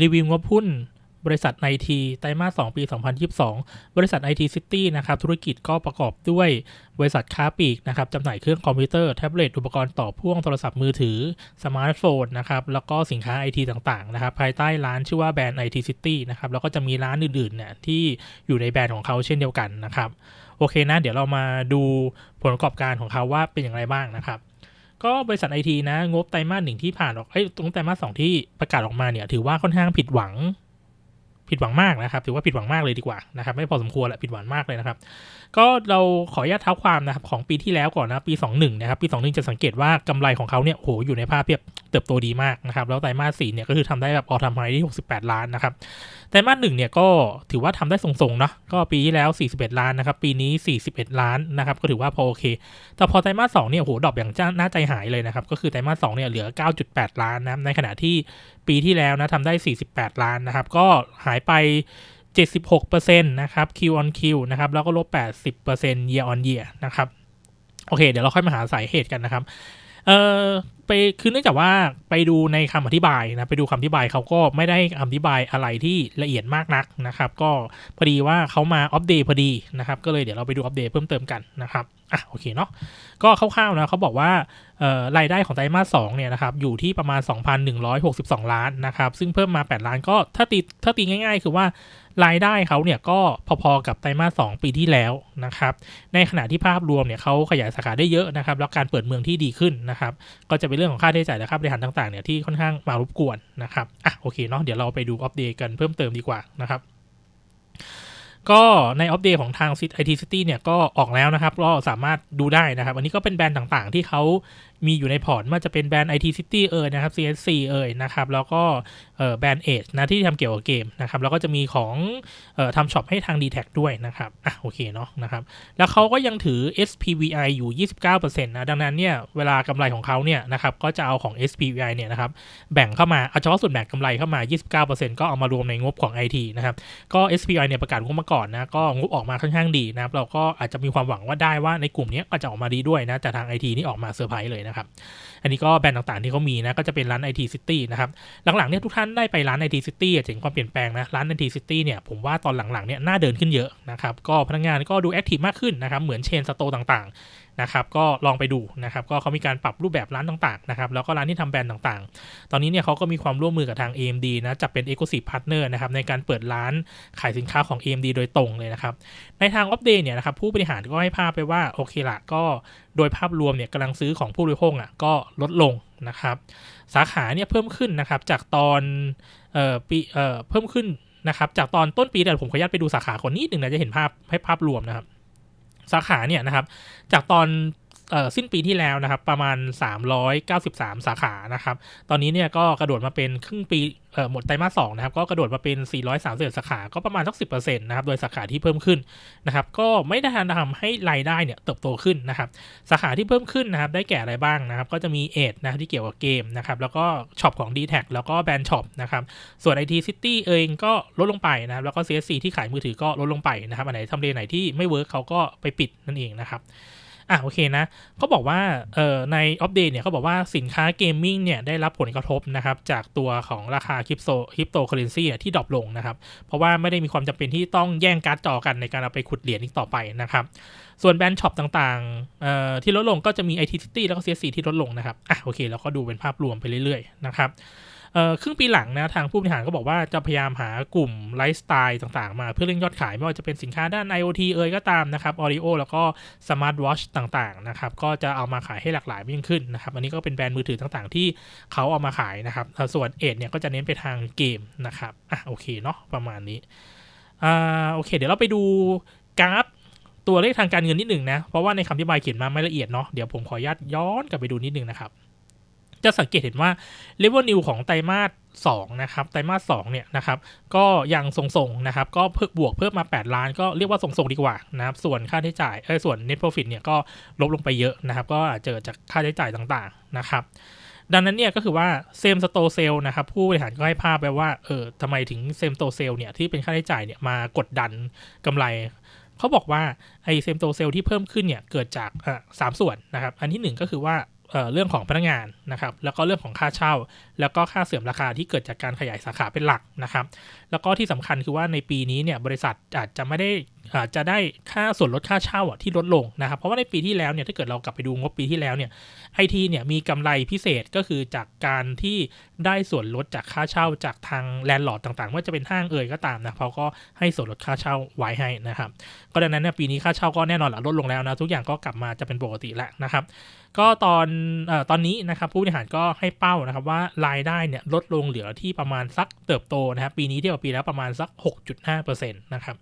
รีวิวงบหุ้นบริษัทไอทีไตรมาส2ปี 2022 บริษัท IT City นะครับ ธุรกิจก็ประกอบด้วยบริษัทค้าปลีกนะครับจำหน่ายเครื่องคอมพิวเตอร์แท็บเล็ตอุปกรณ์ต่อพ่วงโทรศัพท์มือถือ สมาร์ทโฟนนะครับ แล้วก็สินค้า IT ต่าง ๆ นะครับ ภายใต้ร้านชื่อว่าแบรนด์ IT City นะครับ แล้วก็จะมีร้านอื่น ๆ เนี่ยที่อยู่ในแบรนด์ของเขาเช่นเดียวกันนะครับ โอเคนะ เดี๋ยวเรามาดูผลประกอบการของเขาว่าเป็นอย่างไรบ้างนะครับ ก็บริษัทไอทีนะ งบไตรมาสหนึ่งที่ผ่านออกเอ้ยตรงไตรมาสสองที่ประกาศออกมาเนี่ย ถือว่าค่อนข้างผิดหวัง ผิดหวังมากนะครับถือว่าผิดหวังมากเลยดีกว่านะครับไม่พอสมควรแหละผิดหวังมากเลยนะครับ ก็เราขออนุญาตเท้าความนะครับของปีที่แล้วก่อนนะปี 21นะครับปี 21 จะสังเกตว่ากำไรของเขาเนี่ยโหอยู่ในภาพเทียบเติบโตดีมากนะครับแล้วไตรมาสสี่เนี่ยก็คือทำได้แบบออทำไฮที่ 68 ล้านนะครับไตรมาสหนึ่งเนี่ยก็ถือว่าทำได้ทรงๆเนาะก็ปีที่แล้ว 41 ล้านนะครับปีนี้ 41 ล้านนะครับก็ถือว่าพอโอเค แต่พอไตรมาสสองเนี่ยโหดรอปอย่างจ้าน่าใจหายเลยนะครับก็คือไตรมาสสองเนี่ยเหลือ 9.8 ล้านนะในขณะที่ปีที่แล้วนะทำได้ 48 ล้านนะครับก็หายไป 76%นะครับ Q on Q นะครับแล้วก็ลบ 80% year on year นะครับ โอเค เดี๋ยวเราค่อยมาหาสาเหตุกันนะครับ เอ่อ ไปคือเนื่องจากว่าไปดูในคำอธิบายนะไปดูคำอธิบายเขาก็ไม่ได้อธิบายอะไรที่ละเอียดมากนักนะครับ ก็พอดีว่าเขามาอัปเดตพอดีนะครับ ก็เลยเดี๋ยวเราไปดูอัปเดตเพิ่มเติมกันนะครับอะโอเคเนาะก็คร่าวๆนะเขาบอกว่าเอ่อรายได้ของไตรมาสสองเนี่ยนะครับอยู่ที่ประมาณ 2,162 ล้านนะครับ ซึ่งเพิ่มมา 8 ล้านก็ถ้าตีถ้าตีง่าย ๆ คือว่า รายได้เขาเนี่ยก็พอๆกับไตรมาส2ปีที่แล้วนะครับ ในขณะที่ภาพรวมเนี่ยเขาขยายสาขาได้เยอะนะครับ แล้วการเปิดเมืองที่ดีขึ้นนะครับ ก็จะเป็นเรื่องของค่าใช้จ่ายและค่าบริหารต่างๆเนี่ยที่ค่อนข้างมารบกวนนะครับ อะโอเคเนาะเดี๋ยวเราไปดูอัปเดตกันเพิ่มเติมดีกว่านะครับ ก็ในอัปเดตของทาง IT City เนี่ยก็ออกแล้วนะครับ ก็สามารถดูได้นะครับ อันนี้ก็เป็นแบรนด์ต่างๆ ที่เขามีอยู่ในพอร์ตไว่าจะเป็นแบรนด์ IT City เอ่ยนะครับ CSC เอ่ยนะครับ แล้วก็แบรนด์ Edge นะที่ทำเกี่ยวกับเกมนะครับ แล้วก็จะมีของออทำช็อปให้ทาง d t แทด้วยนะครับอะโอเคเนาะนะครับ แล้วเขาก็ยังถือ SPVI อยู่ 29%นะดังนั้นเนี่ยเวลากำไรของเขาเนี่ยนะครับก็จะเอาของ SPVI เนี่ยนะครับแบ่งเข้ามาเอาเฉพาะส่วนแบ่งกำไรเข้ามา 29%ก็เอามารวมในงบของ IT นะครับก็ SPI เนี่ยประกาศงบมาก่อนนะก็งบออกมาค่อนข้างดีนะครับเราก็อาจจะมีความหวังว่าได้ว่าในกลุ่มนี้ก็จะออกมาดีด้วยนะแต่ทางไอทีนี่ออกมาเซอร์ไพรส์เลยนะครับอันนี้ก็แบรนด์ต่างๆที่เขามีนะก็จะเป็นร้านไอทีซิตี้นะครับหลังๆเนี่ยทุกท่านได้ไปร้านไอทีซิตี้เห็นความเปลี่ยนแปลงนะร้านไอทีซิตี้เนี่ยผมว่าตอนหลังๆเนี่ยน่าเดินขึ้นเยอะนะครับก็พนักงานก็ดูแอคทีฟมากขึ้นนะครับเหมือนเชนสโต์ต่างๆ นะครับก็ลองไปดูนะครับก็เขามีการปรับรูปแบบร้านต่างๆนะครับแล้วก็ร้านที่ทำแบรนด์ต่างๆ ตอนนี้เนี่ยเขาก็มีความร่วมมือกับทาง AMD นะจับเป็น Exclusive Partner นะครับในการเปิดร้านขายสินค้าของ AMD โดยตรงเลยนะครับในทางอัปเดตเนี่ยนะครับผู้บริหารก็ให้ภาพไปว่าโอเคละก็โดยภาพรวมเนี่ยกำลังซื้อของผู้บริโภคอะก็ลดลงนะครับสาขาเนี่ยเพิ่มขึ้นนะครับจากตอนเอ่อปีเอ่อเพิ่มขึ้นนะครับจากตอนต้นปีแต่ผมขออนุญาตไปดูสาขาก่อนนิดหนึ่งนะจะเห็นภาพให้ภาพรวมนะครับ สาขาเนี่ยนะครับจากตอน สิ้นปีที่แล้วนะครับ ประมาณ 393 สาขานะครับ ตอนนี้เนี่ยก็กระโดดมาเป็นครึ่งปีหมดไตรมาสสองนะครับ ก็กระโดดมาเป็น 431 สาขา ก็ประมาณสัก 10%นะครับ โดยสาขาที่เพิ่มขึ้นนะครับ ก็ไม่ได้ทำให้รายได้เนี่ยเติบโตขึ้นนะครับ สาขาที่เพิ่มขึ้นนะครับ ได้แก่อะไรบ้างนะครับ ก็จะมีเอทนะที่เกี่ยวกับเกมนะครับ แล้วก็ช็อปของ d t แทแล้วก็แบรนด์ช็อปนะครับ ส่วน IT City เองก็ลดลงไปนะครับ แล้วก็ CSC ที่ขายมือถือก็ลดลงไปนะครับ อันไหนทำเลไหนที่ไม่เวิร์กเขาก็ไปปิดนั่นเองนะครับ อะโอเคนะเขาบอกว่าเอ่อในอัปเดตเนี่ยเขาบอกว่าสินค้าเกมมิ่งเนี่ยได้รับผลกระทบนะครับจากตัวของราคาคริปโตคริปโตเคอเรนซีที่ดรอปลงนะครับ เพราะว่าไม่ได้มีความจำเป็นที่ต้องแย่งการ์ดจอกันในการเอาไปขุดเหรียญอีกต่อไปนะครับ ส่วนแบรนด์ช็อปต่างๆเอ่อที่ลดลงก็จะมี IT City แล้วก็ CSC ที่ลดลงนะครับอะโอเคเราก็ดูเป็นภาพรวมไปเรื่อยๆนะครับ ครึ่งปีหลังนะทางผู้บริหารก็บอกว่าจะพยายามหากลุ่มไลฟ์สไตล์ต่างๆ มาเพื่อเร่งยอดขาย ไม่ว่าจะเป็นสินค้าด้าน IoT เอ่ยก็ตามนะครับ Audio แล้วก็ Smart Watch ต่างๆนะครับก็จะเอามาขายให้หลากหลายยิ่งขึ้นนะครับอันนี้ก็เป็นแบรนด์มือถือต่างๆ ที่เขาเอามาขายนะครับส่วนเอทเนี่ยก็จะเน้นไปทางเกมนะครับอะโอเคเนาะประมาณนี้อ่าโอเค เดี๋ยวเราไปดูกราฟตัวเลขทางการเงินนิดหนึ่งนะเพราะว่าในคำอธิบายเขียนมาไม่ละเอียดเนาะเดี๋ยวผมขออนุญาตย้อนกลับไปดูนิดหนึ่งนะครับ จะสังเกตเห็นว่า revenue ของไตรมาส2นะครับไตรมาส2เนี่ยนะครับก็ยังทรงๆนะครับก็เพิ่มบวกเพิ่มมา 8 ล้าน ก็เรียกว่าทรงๆดีกว่านะครับส่วนค่าใช้จ่ายเออส่วน net profit เนี่ยก็ลดลงไปเยอะนะครับ ก็อาจจะเจอจากค่าใช้จ่ายต่างๆนะครับดังนั้นเนี่ยก็คือว่า same store sale นะครับผู้บริหารก็ให้ภาพไปว่าเออทำไมถึง same store sale เนี่ยที่เป็นค่าใช้จ่ายเนี่ยมากดดันกำไร เขาบอกว่าไอเซมโตเซลที่เพิ่มขึ้นเนี่ยเกิดจากอะสามส่วนนะครับอันที่หนึ่งก็คือว่า เเรื่องของพนักงานนะครับ แล้วก็เรื่องของค่าเช่า แล้วก็ค่าเสื่อมราคาที่เกิดจากการขยายสาขาเป็นหลักนะครับ แล้วก็ที่สำคัญคือว่าในปีนี้เนี่ยบริษัทอาจจะไม่ได้ จจะได้ค่าส่วนลดค่าเช่าที่ลดลงนะครับ เพราะว่าในปีที่แล้วเนี่ยถ้าเกิดเรากลับไปดูงบปีที่แล้วเนี่ยไอทีเนี่ยมีกำไรพิเศษก็คือจากการที่ได้ส่วนลดจากค่าเช่าจากทางแลนด์ลอร์ดต่างๆ ว่าจะเป็นห้างเอ่ยก็ตามนะเขาก็ให้ส่วนลดค่าเช่าไว้ให้นะครับก็ดังนั้นเนี่ยปีนี้ค่าเช่าก็แน่นอนหละลดลงแล้วนะทุกอย่างก็กลับมาจะเป็นปกติแล้วนะครับก็ตอนอตอนนี้นะครับผู้บริหารก็ให้เป้านะครับว่ารายได้เนี่ยลดลงเหลือที่ประมาณสักเติบโตนะครับปีนี้เทียบกับปีแล้วประมาณสัก 6.5%นะครับ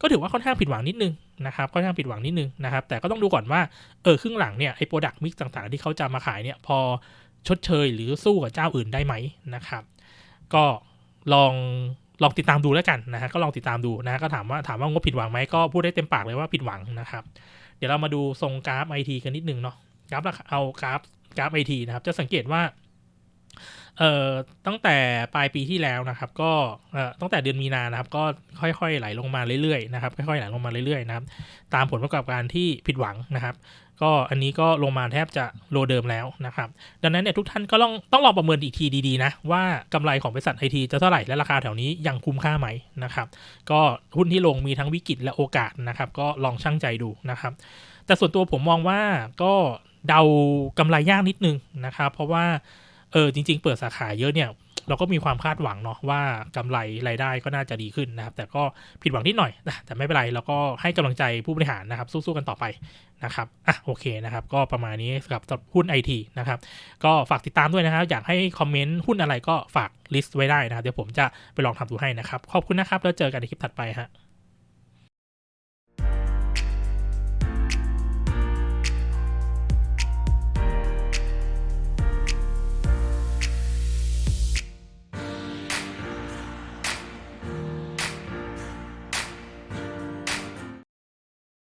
ก็ถือว่าค่อนข้างผิดหวังนิดนึงนะครับค่อนข้างผิดหวังนิดนึงนะครับ แต่ก็ต้องดูก่อนว่าเออครึ่งหลังเนี่ยไอ้โปรดักต์มิกต่างๆ ที่เขาจะมาขายเนี่ยพอชดเชยหรือสู้กับเจ้าอื่นได้ไหมนะครับ ก็ลองลองติดตามดูแล้วกันนะฮะก็ลองติดตามดูนะฮะก็ถามว่าถามว่างบผิดหวังไหมก็พูดได้เต็มปากเลยว่าผิดหวังนะครับ เดี๋ยวเรามาดูทรงกราฟไอทีกันนิดนึงเนาะกราฟเอากราฟกราฟไอทีนะครับ จะสังเกตว่า เอ่อตั้งแต่ปลายปีที่แล้วนะครับ ก็เอ่อตั้งแต่เดือนมีนานะครับ ก็ค่อยๆไหลลงมาเรื่อยๆนะครับค่อยๆไหลลงมาเรื่อยๆนะครับ ตามผลประกอบการที่ผิดหวังนะครับ ก็อันนี้ก็ลงมาแทบจะโลเดิมแล้วนะครับ ดังนั้นเนี่ยทุกท่านก็ต้องต้องลองประเมินอีกทีดีๆนะ ว่ากำไรของบริษัทไอทีจะเท่าไหร่และราคาแถวนี้ยังคุ้มค่าไหมนะครับ ก็หุ้นที่ลงมีทั้งวิกฤตและโอกาสนะครับ ก็ลองชั่งใจดูนะครับ แต่ส่วนตัวผมมองว่าก็เดากำไรยากนิดนึงนะครับ เพราะว่า เออจริง ๆ เปิดสาขาเยอะเนี่ยเราก็มีความคาดหวังเนาะว่ากำไรรายได้ก็น่าจะดีขึ้นนะครับ แต่ก็ผิดหวังนิดหน่อยนะแต่ไม่เป็นไรเราก็ให้กำลังใจผู้บริหารนะครับ สู้ๆกันต่อไปนะครับอะโอเคนะครับ ก็ประมาณนี้สำหรับหุ้นไอทีนะครับ ก็ฝากติดตามด้วยนะครับ อยากให้คอมเมนต์หุ้นอะไรก็ฝากลิสต์ไว้ได้นะครับ เดี๋ยวผมจะไปลองทำดูให้นะครับ ขอบคุณนะครับ แล้วเจอกันในคลิปถัดไปฮะ